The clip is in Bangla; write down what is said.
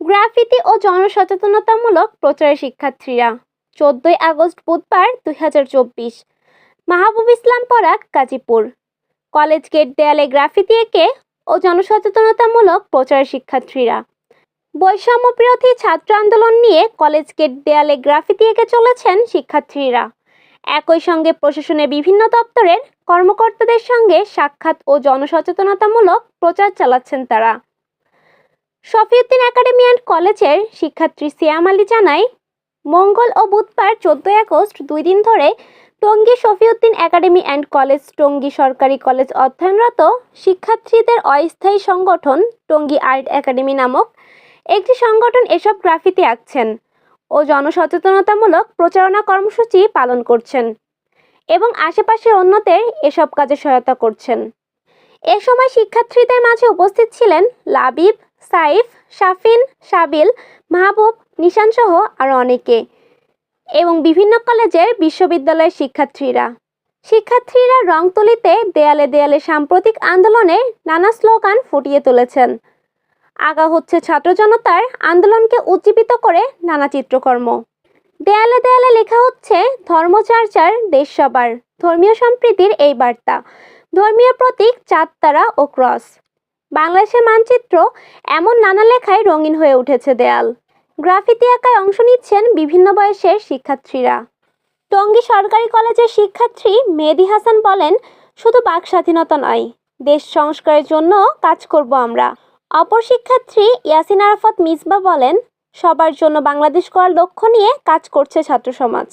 গ্রাফিতি ও জনসচেতনতামূলক প্রচারে শিক্ষার্থীরা, চোদ্দই আগস্ট বুধবার দুই হাজার চব্বিশ, মাহবুব ইসলাম পরাগ, গাজীপুর। কলেজ গেট দেয়ালে গ্রাফিতি এঁকে ও জনসচেতনতামূলক প্রচারে শিক্ষার্থীরা বৈষম্য বিরোধী ছাত্র আন্দোলন নিয়ে কলেজ গেট দেয়ালে গ্রাফিতি এঁকে চলেছেন শিক্ষার্থীরা। একই সঙ্গে প্রশাসনের বিভিন্ন দপ্তরের কর্মকর্তাদের সঙ্গে সাক্ষাৎ ও জনসচেতনতামূলক প্রচার চালাচ্ছেন তারা। শফিউদ্দিন একাডেমি অ্যান্ড কলেজের শিক্ষার্থী সিয়াম আলী জানায়, মঙ্গল ও বুধবার চোদ্দই আগস্ট দুই দিন ধরে Tongi Shafiuddin academy and college, Tongi সরকারি কলেজ অধ্যয়নরত শিক্ষার্থীদের অস্থায়ী সংগঠন টঙ্গী আর্ট একাডেমি নামক একটি সংগঠন এসব গ্রাফিতি আঁকছেন ও জনসচেতনতামূলক প্রচারণা কর্মসূচি পালন করছেন এবং আশেপাশের অন্যদের এসব কাজে সহায়তা করছেন। এ সময় শিক্ষার্থীদের মাঝে উপস্থিত ছিলেন লাবিব সাইফ, শাফিন সাবিল মাহবুব, নিশান সহ আরও অনেকে এবং বিভিন্ন কলেজের বিশ্ববিদ্যালয়ের শিক্ষার্থীরা। শিক্ষার্থীরা রং তুলিতে দেয়ালে দেয়ালে সাম্প্রতিক আন্দোলনে নানা স্লোগান ফুটিয়ে তুলেছেন। আগা হচ্ছে ছাত্র জনতার আন্দোলনকে উজ্জীবিত করে নানা চিত্রকর্ম। দেয়ালে দেয়ালে লেখা হচ্ছে ধর্মচর্চার দেশ সবার। ধর্মীয় সম্প্রীতির এই বার্তা। ধর্মীয় প্রতীক চাঁদ, তারা ও ক্রস। বাংলাদেশের মানচিত্র এমন নানা লেখায় রঙিন হয়ে উঠেছে দেয়াল। গ্রাফিতি আঁকায় অংশ নিচ্ছেন বিভিন্ন বয়সের শিক্ষার্থীরা। টঙ্গী সরকারি কলেজের শিক্ষার্থী মেহেদি হাসান বলেন, শুধু বাক স্বাধীনতা নয়, দেশ সংস্কারের জন্য কাজ করব আমরা। অপর শিক্ষার্থী ইয়াসিন আরাফাত মিসবা বলেন, সবার জন্য বাংলাদেশ করার লক্ষ্য নিয়ে কাজ করছে ছাত্র সমাজ।